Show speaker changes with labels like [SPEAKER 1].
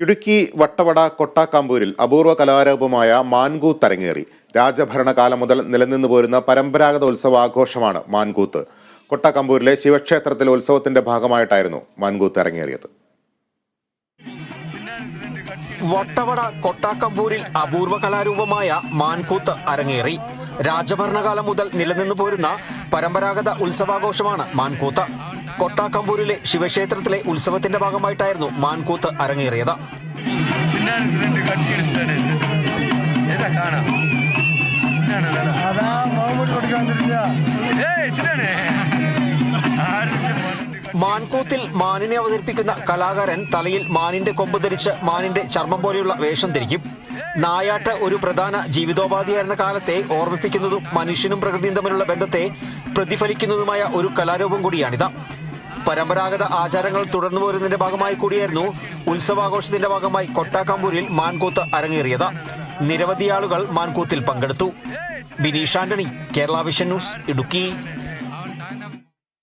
[SPEAKER 1] ഇടുക്കി വട്ടവട കൊട്ടാക്കാമ്പൂരിൽ അപൂർവ കലാരൂപമായ മാൻകൂത്ത് അരങ്ങേറി. രാജഭരണകാലം മുതൽ നിലനിന്നു പോരുന്ന പരമ്പരാഗത ഉത്സവാഘോഷമാണ് മാൻകൂത്ത്. കൊട്ടാക്കാമ്പൂരിലെ ശിവക്ഷേത്രത്തിലെ ഉത്സവത്തിന്റെ ഭാഗമായിട്ടായിരുന്നു മാൻകൂത്ത് അരങ്ങേറിയത്.
[SPEAKER 2] വട്ടവട കൊട്ടാക്കമ്പൂരിൽ അപൂർവ കലാരൂപമായ മാൻകൂത്ത് അരങ്ങേറി. രാജഭരണകാലം മുതൽ നിലനിന്നു പോരുന്ന പരമ്പരാഗത ഉത്സവാഘോഷമാണ് മാൻകൂത്ത്. കൊട്ടാക്കമ്പൂരിലെ ശിവക്ഷേത്രത്തിലെ ഉത്സവത്തിന്റെ ഭാഗമായിട്ടായിരുന്നു മാൻകൂത്ത് അരങ്ങേറിയത്. മാൻകൂത്തിൽ മാനിനെ അവതരിപ്പിക്കുന്ന കലാകാരൻ തലയിൽ മാനിന്റെ കൊമ്പ് ധരിച്ച് മാനിന്റെ ചർമ്മം പോലെയുള്ള വേഷം ധരിക്കും. നായാട്ട് ഒരു പ്രധാന ജീവിതോപാധിയായിരുന്ന കാലത്തെ ഓർമ്മിപ്പിക്കുന്നതും മനുഷ്യനും പ്രകൃതിയും തമ്മിലുള്ള ബന്ധത്തെ പ്രതിഫലിക്കുന്നതുമായ ഒരു കലാരൂപം കൂടിയാണിത്. പരമ്പരാഗത ആചാരങ്ങൾ തുടർന്നു പോരുന്നതിന്റെ ഭാഗമായി കൂടിയായിരുന്നു ഉത്സവാഘോഷത്തിന്റെ ഭാഗമായി കൊട്ടാക്കമ്പൂരിൽ മാൻകൂത്ത് അരങ്ങേറിയത്. നിരവധി ആളുകൾ മാൻകൂത്തിൽ പങ്കെടുത്തു. Bineesh Antony Kerala vision news Idukki.